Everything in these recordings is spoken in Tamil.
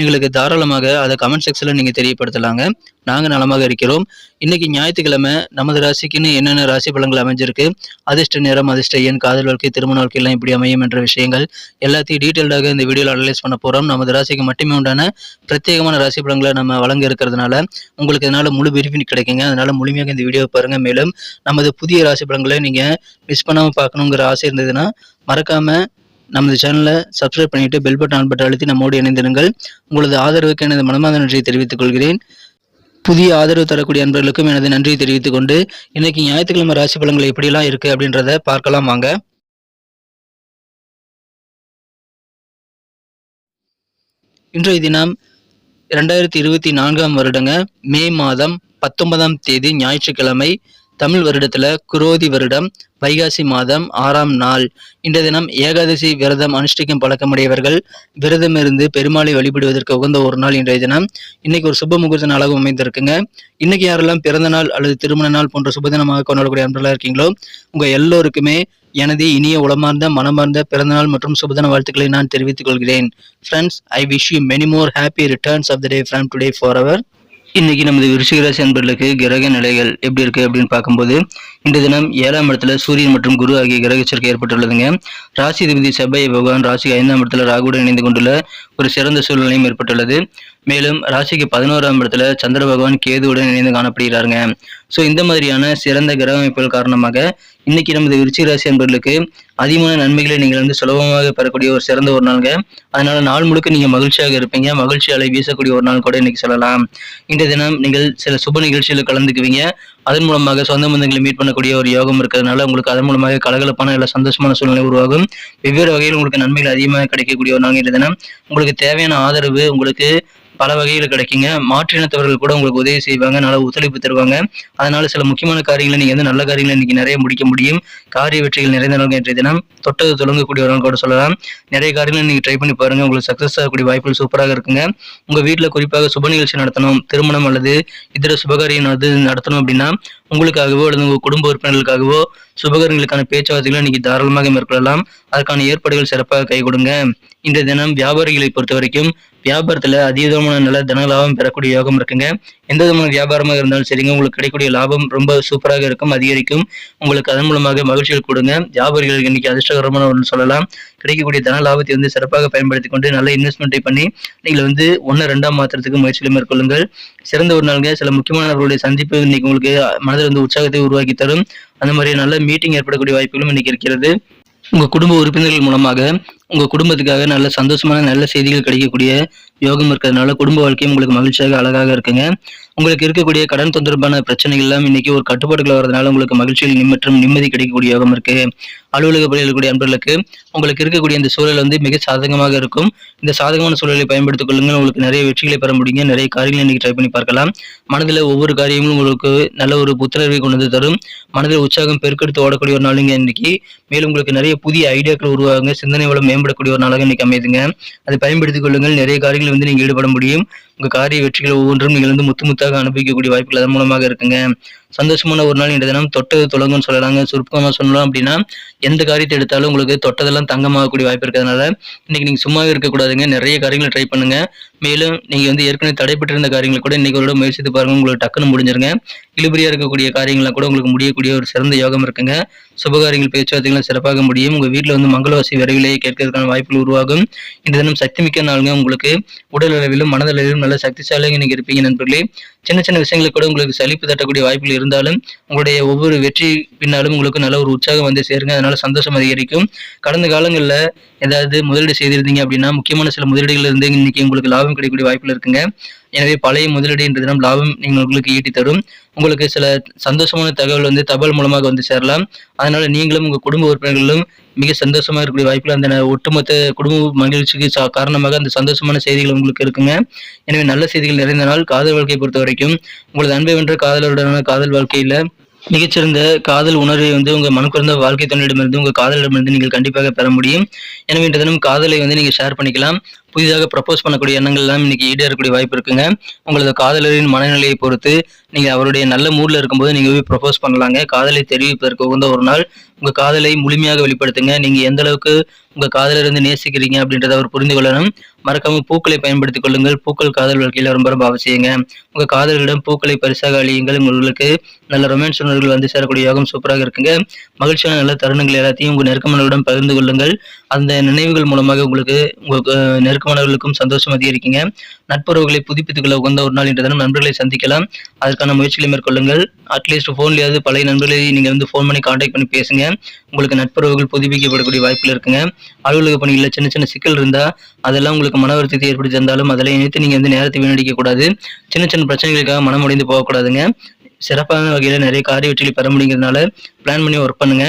எங்களுக்கு தாராளமாக அதை கமெண்ட் செக்ஷனில் நீங்கள் தெரியப்படுத்தலாங்க. நாங்கள் நலமாக இருக்கிறோம். இன்னைக்கு ஞாயிற்றுக்கிழமை நமது ராசிக்குன்னு என்னென்ன ராசி பலன்கள் அமைஞ்சிருக்கு? அதிர்ஷ்ட நேரம் அதிர்ஷ்ட எண் காதல் வாழ்க்கை திருமண வாழ்க்கையெல்லாம் இப்படி அமையும் என்ற விஷயங்கள் எல்லாத்தையும் டீட்டெயில்டாக இந்த வீடியோவில் அனலைஸ் பண்ண போகிறோம் நமது ராசிக்கு மட்டுமே உண்டான பிரத்யேகமான ராசி பலன்களை நம்ம வழங்க இருக்கிறதுனால உங்களுக்கு இதனால் முழு பெனிஃபிட் கிடைக்குங்க. அதனால் முழுமையாக இந்த வீடியோவை பாருங்கள் மேலும் நமது புதிய ராசி பலன்களை நீங்கள் மிஸ் பண்ணாமல் பார்க்கணுங்கிற ஆசை இருந்ததுன்னா மறக்காமல் நமது சேனலை சப்ஸ்கிரைப் பண்ணிட்டு பெல் பட்டன் ஆன் பட்டன் அழுத்தி நம்மோடு இணைந்திருங்கள். உங்களது ஆதரவுக்கு எனது மனமார்ந்த நன்றியை தெரிவித்துக் கொள்கிறேன். புதிய ஆதரவு தரக்கூடிய அன்பர்களுக்கும் எனது நன்றியை தெரிவித்துக் கொண்டு இன்னைக்கு ஞாயிற்றுக்கிழமை ராசி பலன்கள் எப்படியெல்லாம் இருக்கு அப்படின்றத பார்க்கலாம் வாங்க. இன்றைய தினம் இரண்டாயிரத்தி இருபத்தி நான்காம் வருடங்க மே மாதம் பத்தொன்பதாம் தேதி ஞாயிற்றுக்கிழமை தமிழ் வருடத்துல குரோதி வருடம் வைகாசி மாதம் ஆறாம் நாள். இன்றைய தினம் ஏகாதசி விரதம் அனுஷ்டிக்கும் பழக்கமுடையவர்கள் விரதம் இருந்து பெருமாளை வழிபடுவதற்கு உகந்த ஒரு நாள் இன்றைய தினம். இன்னைக்கு ஒரு சுப முகூர்த்த நாளாகவும் அமைந்திருக்குங்க. இன்னைக்கு யாரெல்லாம் பிறந்த நாள் அல்லது திருமண நாள் போன்ற சுப தினமாக கொண்டாடக்கூடிய அன்பர்களாக இருக்கீங்களோ உங்க எல்லோருக்குமே எனது இனிய உளமார்ந்த மனமார்ந்த பிறந்தநாள் மற்றும் சுபதன வாழ்த்துக்களை நான் தெரிவித்துக் கொள்கிறேன். Friends I wish you many more happy returns of the day from today for our இன்னைக்கு நமது விருஷிகராசி அன்பர்களுக்கு கிரக நிலைகள் எப்படி இருக்கு அப்படின்னு பார்க்கும்போது இந்த தினம் ஏழாம் இடத்துல சூரியன் மற்றும் குரு ஆகிய கிரக சேர்க்கை ஏற்பட்டுள்ளதுங்க. ராசி அதிபதி செவ்வாய் பகவான் ராசிக்கு ஐந்தாம் இடத்துல ராகுடன் இணைந்து கொண்டுள்ள ஒரு சிறந்த சூழ்நிலையும் ஏற்பட்டுள்ளது. மேலும் ராசிக்கு பதினோராம் இடத்துல சந்திர பகவான் கேதுவுடன் இணைந்து காணப்படுகிறாருங்க. ஸோ இந்த மாதிரியான சிறந்த கிரக அமைப்புகள் காரணமாக இன்னைக்கு நமது விருச்சிக ராசி அன்பர்களுக்கு அதிகமான நன்மைகளை நீங்கள் வந்து சுலபமாக பெறக்கூடிய ஒரு சிறந்த ஒரு நாளுங்க. அதனால நாள் முழுக்க நீங்க மகிழ்ச்சியாக இருப்பீங்க. மகிழ்ச்சி அலை வீசக்கூடிய ஒரு நாள் கூட இன்னைக்கு சொல்லலாம். இந்த தினம் நீங்கள் சில சுப நிகழ்ச்சியில் கலந்துக்குவீங்க. அதன் மூலமாக சொந்த பந்தங்களை மீட் பண்ணக்கூடிய ஒரு யோகம் இருக்கிறதுனால உங்களுக்கு அதன் மூலமாக கலகலப்பான இல்லை சந்தோஷமான சூழ்நிலை உருவாகும். வெவ்வேறு வகையில் உங்களுக்கு நன்மைகள் அதிகமாக கிடைக்கக்கூடிய ஒரு நாள் இந்த தினம். உங்களுக்கு தேவையான ஆதரவு உங்களுக்கு பல வகையில் கிடைக்குங்க. மாற்றினத்தவர்கள் கூட உங்களுக்கு உதவி செய்வாங்க. நல்ல ஒத்துழைப்பு தருவாங்க. அதனால சில முக்கியமான காரியங்களை நீங்க வந்து நல்ல காரியங்களை இன்னைக்கு நிறைய முடிக்க முடியும். காரிய வெற்றிகள் நிறைந்த நாள் நேற்றைய தினம். தொட்டது தொடங்கக்கூடிய கூட சொல்லலாம். நிறைய காரியங்களை நீங்க ட்ரை பண்ணி பாருங்க. உங்களுக்கு சக்சஸ் ஆகக்கூடிய வாய்ப்புகள் சூப்பராக இருக்குங்க. உங்க வீட்டுல குறிப்பாக சுப நிகழ்ச்சி நடத்தணும் திருமணம் அல்லது இதர சுபகாரியம் நடத்தணும் அப்படின்னா உங்களுக்காகவோ அல்லது உங்கள் குடும்ப உறுப்பினர்களுக்காகவோ சுபகரங்களுக்கான பேச்சுவார்த்தைகளை இன்னைக்கு தாராளமாக மேற்கொள்ளலாம். அதற்கான ஏற்பாடுகள் சிறப்பாக கை கொடுங்க. இந்த தினம் வியாபாரிகளை பொறுத்த வரைக்கும் வியாபாரத்துல அதீதமான நல்ல தன லாபம் பெறக்கூடிய யோகம் இருக்குங்க. எந்த விதமான வியாபாரமாக இருந்தாலும் சரிங்க. உங்களுக்கு கிடைக்கக்கூடிய லாபம் ரொம்ப சூப்பராக இருக்கும் அதிகரிக்கும். உங்களுக்கு அதன் மூலமாக மகிழ்ச்சிகள் கொடுங்க. வியாபாரிகளுக்கு இன்னைக்கு அதிர்ஷ்டகரமான ஒன்று சொல்லலாம். கிடைக்கக்கூடிய தன லாபத்தை வந்து சிறப்பாக பயன்படுத்தி கொண்டு நல்ல இன்வெஸ்ட்மெண்ட்டை பண்ணி நீங்கள் வந்து ஒன்று ரெண்டாம் மாத்திரத்துக்கு முயற்சிகளை மேற்கொள்ளுங்கள். சிறந்த ஒரு நாளுங்க. சில முக்கியமானவர்களுடைய சந்திப்பு இன்னைக்கு உங்களுக்கு மனதில் வந்து உற்சாகத்தை உருவாக்கி தரும். அந்த மாதிரி நல்ல மீட்டிங் ஏற்படக்கூடிய வாய்ப்புகளும் இன்னைக்கு இருக்கிறது. உங்கள் குடும்ப உறுப்பினர்கள் மூலமாக உங்க குடும்பத்துக்காக நல்ல சந்தோஷமான நல்ல செய்திகள் கிடைக்கக்கூடிய யோகம் இருக்கிறதுனால குடும்ப வாழ்க்கையும் உங்களுக்கு மகிழ்ச்சியாக அழகாக இருக்குங்க. உங்களுக்கு இருக்கக்கூடிய கடன் தொடர்பான பிரச்சனைகள் எல்லாம் இன்னைக்கு ஒரு கட்டுப்பாடுகள் வரதுனால உங்களுக்கு மகிழ்ச்சியில் நிம்மற்றும் நிம்மதி கிடைக்கக்கூடிய யோகம் இருக்கு. அலுவலக பணியில் இருக்கக்கூடிய அன்பர்களுக்கு உங்களுக்கு இருக்கக்கூடிய இந்த சூழல் வந்து மிக சாதகமாக இருக்கும். இந்த சாதகமான சூழலை பயன்படுத்திக் கொள்ளுங்கள். உங்களுக்கு நிறைய வெற்றிகளை பெற முடியுங்க. நிறைய காரியங்களை இன்னைக்கு ட்ரை பண்ணி பார்க்கலாம். மனதில் ஒவ்வொரு காரியமும் உங்களுக்கு நல்ல ஒரு புத்துணர்வை கொண்டு வந்து தரும். மனதில் உற்சாகம் பெருக்கெடுத்து ஓடக்கூடிய ஒரு நாளுங்க இன்னைக்கு. மேலும் உங்களுக்கு நிறைய புதிய ஐடியாக்கள் உருவாகுங்க. சிந்தனை வளம் பயன்படக்கூடிய ஒரு நாளாக இன்னைக்கு அமைதுங்க அதை பயன்படுத்திக் கொள்ளுங்கள். நிறைய காரியங்கள் வந்து நீங்க ஈடுபட முடியும். உங்க காரிய வெற்றிகள் ஒவ்வொன்றும் நீங்கள் வந்து முத்து முத்தாக அனுபவிக்கக்கூடிய வாய்ப்புகள் அதன் மூலமாக இருக்குங்க. சந்தோஷமான ஒரு நாள் இந்த தினம் தொட்டது தொடங்கும்னு சொல்லலாங்க. சுருக்கமாக சொல்லலாம் அப்படின்னா எந்த காரியத்தை எடுத்தாலும் உங்களுக்கு தொட்டதெல்லாம் தங்கமாகக்கூடிய வாய்ப்பு இருக்கிறதுனால இன்னைக்கு நீங்கள் சும்மாவே இருக்கக்கூடாதுங்க. நிறைய காரியங்களை ட்ரை பண்ணுங்க. மேலும் நீங்கள் வந்து ஏற்கனவே தடைப்பட்டிருந்த காரியங்களை கூட இன்னைக்கு ஒரு முயற்சித்து பாருங்க. உங்களுக்கு டக்குன்னு முடிஞ்சிருங்க. இழுபறியாக இருக்கக்கூடிய காரியங்களாம் கூட உங்களுக்கு முடியக்கூடிய ஒரு சிறந்த யோகம் இருக்குங்க. சுபகாரியங்கள் பேச்சுவார்த்தைகளும் சிறப்பாக முடியும். உங்கள் வீட்டில் வந்து மங்களவாசி விரைவிலேயே கேட்கறதுக்கான வாய்ப்புகள் உருவாகும். இந்த தினம் சக்தி மிக்க நாளுங்க. உங்களுக்கு உடல் அளவிலும் மனதளவிலும் நல்ல சக்திசாலியாக நீங்க இருப்பீங்க நண்பர்களே. சின்ன சின்ன விஷயங்களுக்கு கூட உங்களுக்கு சலிப்பு தட்டக்கூடிய வாய்ப்புகள் இருந்தாலும் உங்களுடைய ஒவ்வொரு வெற்றி பின்னாலும் உங்களுக்கு நல்ல ஒரு உற்சாகம் வந்து சேருங்க. அதனால சந்தோஷம் அதிகரிக்கும். கடந்த காலங்களில் ஏதாவது முதலீடு செய்திருந்தீங்க அப்படின்னா முக்கியமான சில முதலீடுகள் இருந்து இன்னைக்கு உங்களுக்கு லாபம் கிடைக்கக்கூடிய வாய்ப்புகள் இருக்குங்க. எனவே பழைய முதலீடு என்ற தினம் லாபம் நீங்கள் உங்களுக்கு ஈட்டி தரும். உங்களுக்கு சில சந்தோஷமான தகவல் வந்து தபால் மூலமாக வந்து சேரலாம். அதனால நீங்களும் உங்கள் குடும்ப உறுப்பினர்களும் மிக சந்தோஷமாக இருக்கக்கூடிய வாய்ப்புகள் அந்த ஒட்டுமொத்த குடும்ப மகிழ்ச்சிக்கு சா- காரணமாக அந்த சந்தோஷமான செய்திகள் உங்களுக்கு இருக்குங்க. எனவே நல்ல செய்திகள் நிறைந்த நாள் காதல் வாழ்க்கையை பொறுத்த வரைக்கும். உங்களது அன்பை வென்ற காதலருடனான காதல் வாழ்க்கையில் மிகச்சிறந்த காதல் உணர்வை வந்து உங்கள் மனக்குறந்த வாழ்க்கை துணையிடமிருந்து உங்கள் காதலிடமிருந்து நீங்கள் கண்டிப்பாக பெற முடியும். எனவே இன்று தினம் காதலை வந்து நீங்கள் ஷேர் பண்ணிக்கலாம். புதிதாக ப்ரப்போஸ் பண்ணக்கூடிய எண்ணங்கள் எல்லாம் இன்னைக்கு ஈடேறக்கூடிய வாய்ப்பு இருக்குங்க. உங்களது காதலரின் மனநிலையை பொறுத்து நீங்க அவருடைய நல்ல மூட்ல இருக்கும்போது நீங்க போய் ப்ரப்போஸ் பண்ணலாங்க. காதலை தெரிவிப்பதற்கு உகந்த ஒரு நாள். உங்க காதலை முழுமையாக வெளிப்படுத்துங்க. நீங்க எந்த அளவுக்கு உங்க காதலர் இருந்து நேசிக்கிறீங்க அப்படின்றத அவர் புரிந்து கொள்ளணும். மறக்காம பூக்களை பயன்படுத்திக் கொள்ளுங்கள். பூக்கள் காதல் வாழ்க்கையில ரொம்ப ரொம்ப அவசியங்க உங்க காதலிடம் பூக்களை பரிசாக அழியுங்கள். உங்களுக்கு நல்ல ரொமான்ஸ் உணர்வுகள் வந்து சேரக்கூடிய யோகம் சூப்பராக இருக்குங்க. மகிழ்ச்சியான நல்ல தருணங்கள் எல்லாத்தையும் உங்க நெருக்கமானவரிடம் பகிர்ந்து கொள்ளுங்கள். அந்த நினைவுகள் மூலமாக உங்களுக்கு உங்களுக்கு மாணவர்களுக்கும் சந்தோஷம் அதிகரிக்குங்க. நட்புறவுகளை புதுப்பித்துக் கொள்ள உகந்த ஒரு நாள் என்ற தினம் நண்பர்களை சந்திக்கலாம். அதற்கான முயற்சிகளை மேற்கொள்ளுங்கள். அட்லீஸ்ட் ஃபோன்லயாவது பழைய நண்பர்களை நீங்க வந்து ஃபோன் பண்ணி காண்டாக்ட் பண்ணி பேசுங்க. உங்களுக்கு நட்புறவுகள் புதுப்பிக்கப்படக்கூடிய வாய்ப்பில் இருக்குங்க. அலுவலக பணிகளில் சின்ன சின்ன சிக்கல் இருந்தா அதெல்லாம் உங்களுக்கு மன வருத்தத்தை ஏற்படுத்தி தந்தாலும் அதெல்லாம் இணைத்து நீங்க வந்து நேரத்தை வீணடிக்க கூடாது. சின்ன சின்ன பிரச்சனைகளுக்காக மனம் உடைந்து போகக்கூடாதுங்க சிறப்பான வகையில் நிறைய காரிய வெற்றிகளை பெற முடியுங்கிறதுனால பிளான் பண்ணி ஒர்க் பண்ணுங்க.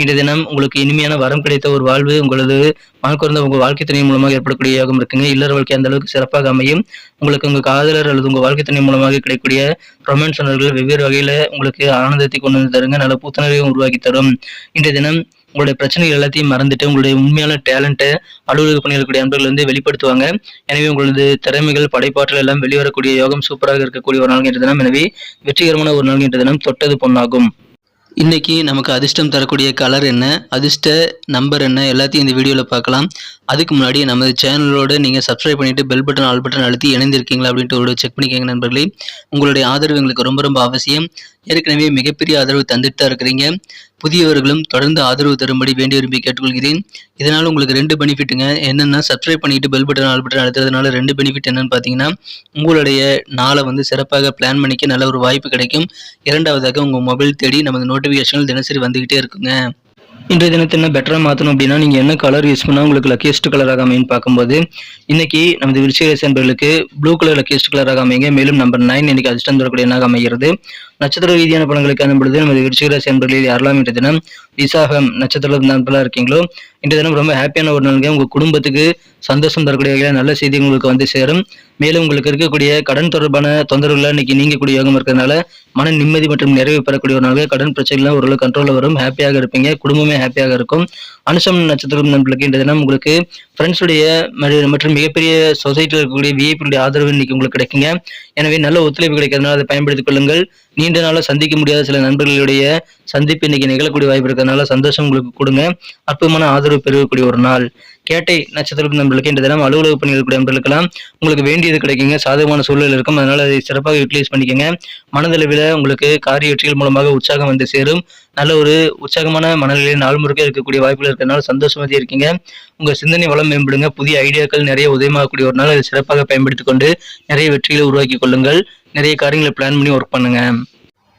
இன்றைய தினம் உங்களுக்கு இனிமையான வரம் கிடைத்த ஒரு வாழ்வு உங்களது மனக்குறந்த உங்கள் வாழ்க்கை துணை மூலமாக ஏற்படக்கூடிய யோகம் இருக்குங்க. இல்லற வாழ்க்கை அந்த அளவுக்கு சிறப்பாக அமையும். உங்களுக்கு உங்கள் காதலர் அல்லது உங்கள் வாழ்க்கை துணை மூலமாக கிடைக்கக்கூடிய ரொமான்ஸ் உணர்வுகள் வெவ்வேறு வகையில் உங்களுக்கு ஆனந்தத்தை கொண்டு வந்து தருங்க. நல்ல புத்துணர்வையும் உருவாக்கி தரும். இன்றைய தினம் உங்களுடைய பிரச்சனைகள் எல்லாத்தையும் மறந்துட்டு உங்களுடைய உண்மையான டேலண்ட்டை அலுவலக பணியாளக்கூடிய அன்பர்கள் வந்து வெளிப்படுத்துவாங்க. எனவே உங்களது திறமைகள் படைப்பாற்றல் எல்லாம் வெளிவரக்கூடிய யோகம் சூப்பராக இருக்கக்கூடிய ஒரு நாள் என்ற தினம். எனவே வெற்றிகரமான ஒரு நாள் என்ற தினம் தொட்டது பொன்னாகும். இன்னைக்கு நமக்கு அதிர்ஷ்டம் தரக்கூடிய கலர் என்ன அதிர்ஷ்ட நம்பர் என்ன எல்லாத்தையும் இந்த வீடியோவில் பார்க்கலாம். அதுக்கு முன்னாடி நமது சேனலோடு நீங்கள் சப்ஸ்கிரைப் பண்ணிட்டு பெல் பட்டன் ஆல் பட்டன் அழுத்தி இணைந்திருக்கீங்களா அப்படின்ட்டு ஒரு செக் பண்ணிக்கோங்க நண்பர்களே. உங்களுடைய ஆதரவு எங்களுக்கு ரொம்ப ரொம்ப அவசியம். ஏற்கனவே மிகப்பெரிய ஆதரவு தந்துட்டு தான் இருக்கிறீங்க. புதியவர்களும் தொடர்ந்து ஆதரவு தரும்படி வேண்டி விரும்பி கேட்டுக்கொள்கிறேன். இதனால் உங்களுக்கு ரெண்டு பெனிஃபிட்டுங்க. என்னென்னா சப்ஸ்கிரைப் பண்ணிட்டு பெல் பட்டன் ஆல் பட்டன் அழுத்துறதுனால ரெண்டு பெனிஃபிட் என்னென்னு பார்த்தீங்கன்னா உங்களுடைய நாளை வந்து சிறப்பாக பிளான் பண்ணிக்க நல்ல ஒரு வாய்ப்பு கிடைக்கும். இரண்டாவதாக உங்கள் மொபைல் தேடி நமது நோட்டிஃபிகேஷன்கள் தினசரி வந்துக்கிட்டே இருக்குங்க. இன்றைய தினத்தை என்ன பெட்டராக மாற்றணும் அப்படின்னா நீங்கள் என்ன கலர் யூஸ் பண்ணால் உங்களுக்கு லக்கியஸ்ட் கலராக அமைன்னு பார்க்கும்போது இன்னைக்கு நமது விருச்சிகரசன்பர்களுக்கு ப்ளூ கலர் லக்கியஸ்ட் கலராக அமைங்க மேலும் நம்பர் நைன் இன்னைக்கு அதிர்ஷ்டம் தரக்கூடிய எண்ணாக அமைகிறது. நட்சத்திர ரீதியான பலன்களுக்கு காணும் பொழுது நமது விருச்சிகராசி அன்பர்களில் யாரெல்லாம் இன்றைய தினம். விசாகம் நட்சத்திர நண்பர்களாக இருக்கீங்களோ? இன்றைய தினம் ரொம்ப ஹாப்பியான ஒரு நாளுங்க. உங்கள் குடும்பத்துக்கு சந்தோஷம் தரக்கூடிய வகையில் நல்ல செய்தி உங்களுக்கு வந்து சேரும். மேலும் உங்களுக்கு இருக்கக்கூடிய கடன் தொடர்பான தொந்தரவுகளை இன்னைக்கு நீங்கக்கூடிய யோகம் இருக்கிறதுனால மன நிம்மதி மற்றும் நிறைவு பெறக்கூடிய ஒரு நாளாக கடன் பிரச்சனைலாம் ஓரளவு கண்ட்ரோலில் வரும். ஹாப்பியாக இருப்பீங்க. குடும்பமே ஹாப்பியாக இருக்கும். அனுஷம் நட்சத்திரம் நண்பர்களுக்கு இன்றைய தினம் உங்களுக்கு ஃப்ரெண்ட்ஸுடைய மற்றும் மிகப்பெரிய சொசைட்டியில் இருக்கக்கூடிய விஐபியுடைய ஆதரவு இன்னைக்கு உங்களுக்கு கிடைக்குங்க. எனவே நல்ல ஒத்துழைப்பு கிடைக்கிறதுனால அதை பயன்படுத்திக் கொள்ளுங்கள். நீண்ட நாளாக சந்திக்க முடியாத சில நண்பர்களுடைய சந்திப்பு இன்னைக்கு நிகழக்கூடிய வாய்ப்பு இருக்கிறதுனால சந்தோஷம் உங்களுக்கு கொடுங்க. அற்புதமான ஆதரவு பெறக்கூடிய ஒரு நாள். கேட்டை நட்சத்திரம் நண்பர்களுக்கு இந்த தினம் அலுவலக பணிகள் கூடிய நண்பர்களுக்கெல்லாம் உங்களுக்கு வேண்டியது கிடைக்குங்க. சாதகமான சூழல் இருக்கும். அதனால அதை சிறப்பாக யூட்டிலைஸ் பண்ணிக்கோங்க. மனதளவில் உங்களுக்கு காரிய வெற்றிகள் மூலமாக உற்சாகம் வந்து சேரும். நல்ல ஒரு உற்சாகமான மனநிலையில் நாள் முழுக்க இருக்கக்கூடிய வாய்ப்புகள் இருக்கிறதுனால சந்தோஷமாக இருக்கீங்க. உங்கள் சிந்தனை வளம் மேம்படுங்க. புதிய ஐடியாக்கள் நிறைய உதயமாகக்கூடிய ஒரு நாள் அதை சிறப்பாக பயன்படுத்திக் கொண்டு நிறைய வெற்றிகளை உருவாக்கி கொள்ளுங்கள். நிறைய காரியங்களை பிளான் பண்ணி ஒர்க் பண்ணுங்கள்